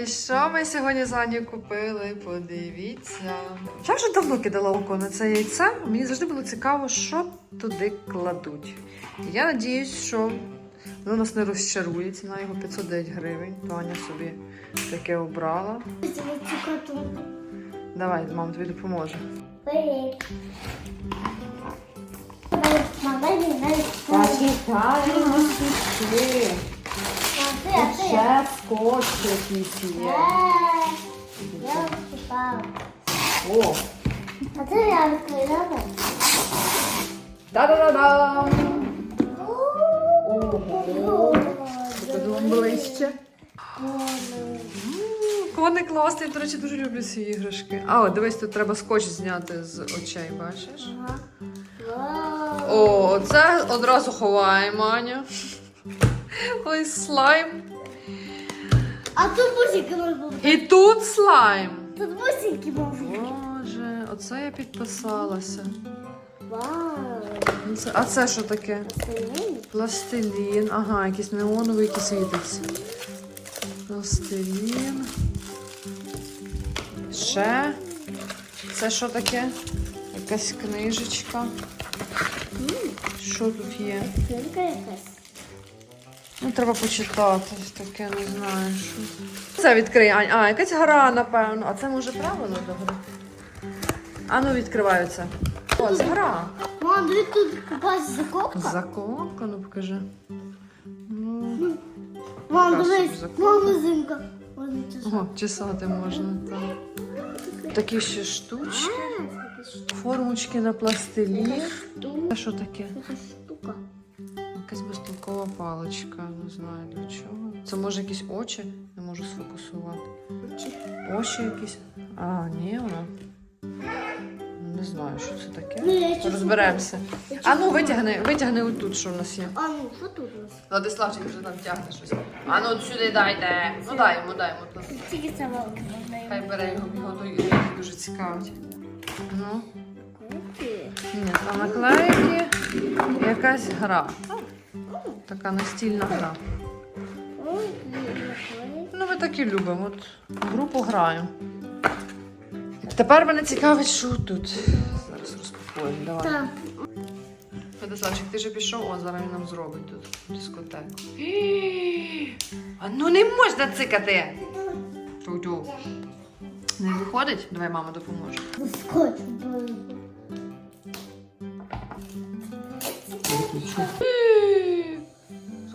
Ой, що ми сьогодні з Аню купили? Подивіться. Я вже давно кидала око на це яйце. Мені завжди було цікаво, що туди кладуть. Я надіюсь, що воно нас не розчарує. Ціна його 509 гривень. То Аня собі таке обрала. Давай, мама тобі допоможе. Привіт. Мама, ти? Ще скотч якийсь є. Е, Я вступала. О! А це я відкривала. Та-да-да-дам! Ого! Ближче. Коник класний, до речі, дуже люблю ці іграшки. А, от дивись, тут треба скотч зняти з очей, бачиш? Ага. О, це одразу ховаємо, Аня. Ой, слайм. А тут бусики можуть бути. І тут слайм. Тут бусики можуть бути. Боже, оце я підписалася. Вау. Ну, це- А це що таке? Сильний. Пластилін. Ага, якийсь неоновий, який світиться. Пластилін. Ще. Це що таке? Якась книжечка. Що тут є? Силька якась. Ну, треба почитати. Таке не знаю. Що. Це відкрий, Ань. А, якась гра, напевно. А це може правильно до гри? А ну відкриваю це. О, з гра. Мам, дивись тут якась закопка. Заколка, ну покажи. Ну, Мам, Така дивись. Можна часом. О, чесати можна, так. Такі ще штучки, формочки на пластилі. Це що таке? Якась штука. Якась безтолкова паличка, не знаю для чого. Це може якісь очі, не можу сфокусувати. Очі якісь. А, ні, вона. Не знаю, що це таке. Розберемося. А ну витягни, витягни отут, що в нас є. А ну, що тут у нас? Владиславчик вже там тягне щось. А ну от сюди дайте. Ну дай йому, дай йому тут. Тільки це велике можна йому. Хай бере його, його той дуже цікавить. Ну, ні, там наклейки, якась гра. Така настільна гра. Ну, ми так і любимо. От групу граємо. Тепер мене цікавить, що тут. Зараз розпакуємо. Давай. Так. Владиславчик, ти же пішов, о, зараз він нам зробить тут дискотеку. А ну не можна цикати! Тю-тю. Не виходить? Давай мама допоможе. Скотч був.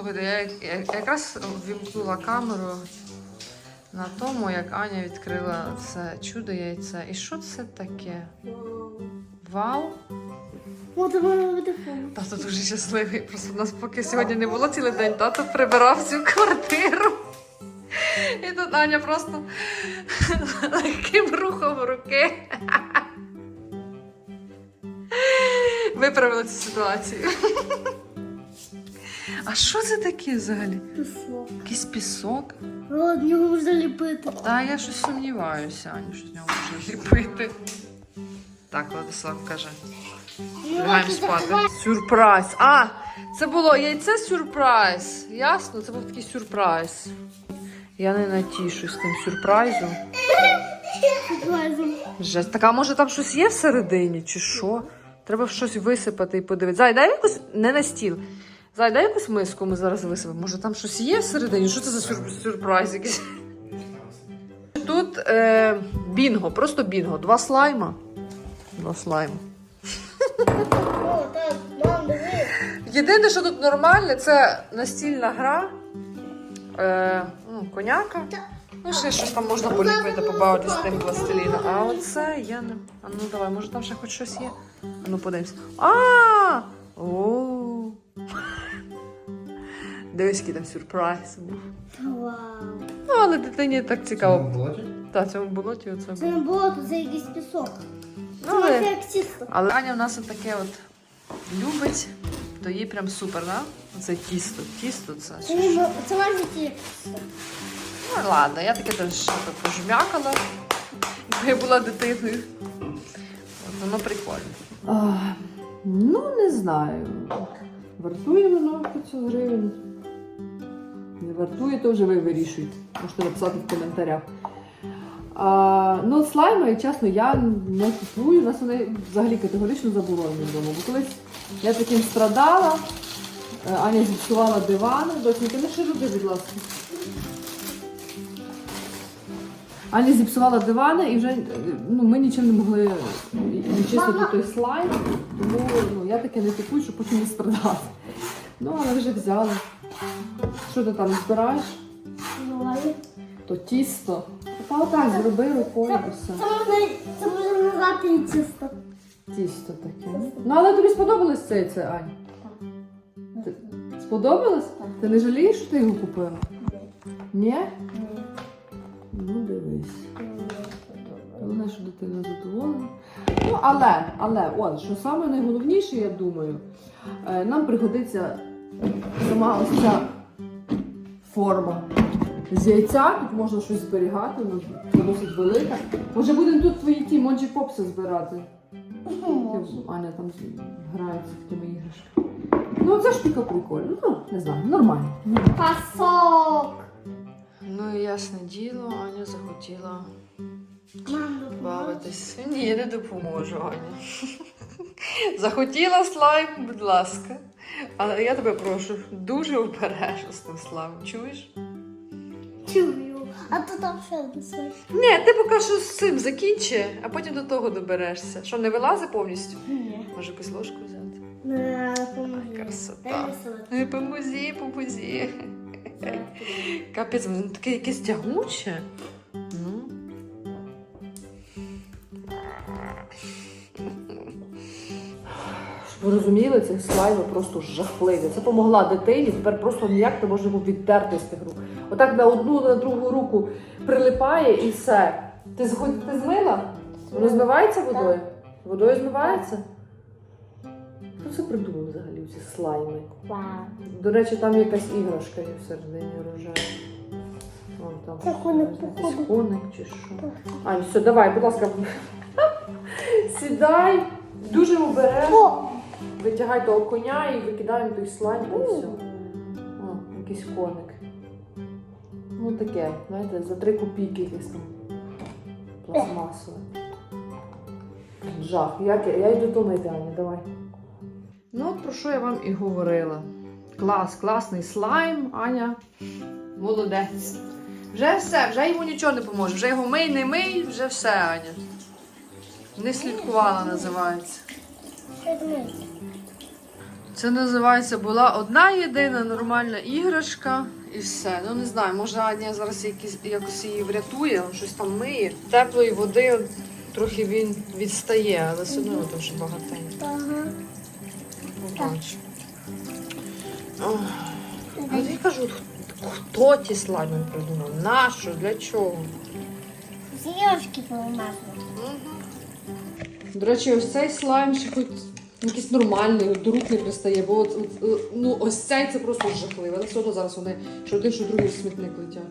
Слухайте, я, якраз вімкнула камеру на тому, як Аня відкрила це чудо яйце. І що це таке? Вау! Тато дуже щасливий. Просто в нас поки сьогодні не було цілий день, тато прибирав цю квартиру. І тут Аня просто легким рухом руки виправила цю ситуацію. А що це таке взагалі? Пісок. Якийсь пісок? О, з нього можна ліпити. Та я щось сумніваюся, Аню, що з нього можна ліпити. Так, Владислав каже. Лягаємо спати. Сюрприз. А, це було яйце сюрприз. Ясно, це був такий сюрприз. Я не натішусь з тим сюрпризом. Жесть. Так, а може там щось є всередині, чи що? Треба щось висипати і подивитися. Зай, дай якусь не на стіл. Зай, дай якусь миску, ми зараз висипемо. Може там щось є всередині? Що це за сюр... сюрприз якийсь? Тут е, бінго, просто бінго. Два слайма. Два слайма. Єдине, що тут нормальне, це настільна гра, е, ну, коняка. Ну, ще щось там можна поліпити, побавитися з тим пластиліном. А оце я не. А ну давай, може там ще хоч щось є. Ну подивимось. А! О! Дивись, який там сюрприз був. Вау. Ну, але дитині так цікаво. болоті? Та, цьому болоті оце Це не було. було, тут це якийсь пісок. Ну, Це але- як тісто. Але Аня в нас таке от любить, то їй прям супер, да? Оце тісто. Тісто це. Це, не мо- це майже тісто. Ну ладно, я таке теж пожмякала, бо я була дитиною. От воно прикольно. ну, не знаю. Вартує воно 500 гривень. Вартує, то вже ви вирішуєте. Можете написати в коментарях. А, ну, слайми, чесно, я не купую. У нас вони взагалі категорично заборонені вдома. Бо колись я таким страдала, е, Аня зіпсувала. Досі, ти не широти, будь ласка. Аня зіпсувала дивани і вже ну, ми нічим не могли відчистити той слайм. Тому ну, я таке не купую, щоб потім не страдати. Ну, але вже взяли. Що ти там збираєш? Ну, То тісто. Та отак зроби рукою. Це можна, це можна назвати і чисто. Тісто таке. Ну але тобі сподобалось це, це Ань? Ти- Сподобалось? Так. Ти не жалієш, що ти його купила? Ні? Ні. Ну дивись. Головне, що дитина задоволена. Ну, але, але, от, що саме найголовніше, я думаю, е, нам пригодиться сама ось ця форма з яйця. Тут можна щось зберігати, вона досить велика. Може будемо тут твої ті моджі попси збирати. Аня там грається в тими іграшками. Ну, це штука прикольна. Ну, не знаю, нормально. Пасок. Ну і ясне діло, Аня захотіла бавитись. Ні, я не допоможу, Аня. Захотіла слайм, будь ласка. Але я тебе прошу, дуже обережно слаймом, чуєш? Чую. А то там ще свій. Ні, ти поки що з цим закінчи, а потім до того доберешся. Що, не вилазить повністю? Ні. Може, якусь ложку взяти? Не. Красота. Дай мені солодкий. Ой, Помузі, помузі. Капець, воно таке якесь тягуче. Щоб ви розуміли, ці слайми просто жахливі. Це помогла дитині, тепер просто ніяк не може його відтерти з тих рук. Отак на одну, на другу руку прилипає і все. Ти, згод- ти змила? Воно змивається водою? Водою змивається? Хто це придумав взагалі, ці слайми? Вау. До речі, там якась іграшка є всередині рожева. Вон там. Це коник, походу. коник чи що. Ань, все, давай, будь ласка. Сідай, дуже обережно. Витягай того коня і викидаємо той слайм і все. О, якийсь коник. Ну таке, знаєте, за три копійки якесь там пластмасове. Жах. Як я, я йду на ідеально, давай. Ну, от про що я вам і говорила. Клас, класний слайм, Аня. Молодець. Вже все, вже йому нічого не поможе. Вже його мий, не мий, вже все, Аня. Не слідкувала, називається. Це називається була одна єдина нормальна іграшка і все. Ну не знаю, може Аня зараз якісь, якось її врятує, щось там миє. Теплої води трохи він відстає, але все одно дуже багатенько. Ага. Побачу. Ох. А я кажу, хто ті слайми придумав? Нащо? Для чого? Зірочки поламали. До речі, ось цей слайм ще хоч якийсь нормальний, до рук не пристає, бо от, от, е, ну, ось цей це просто жахливе. Але все одно зараз вони що один, що другий смітник летять.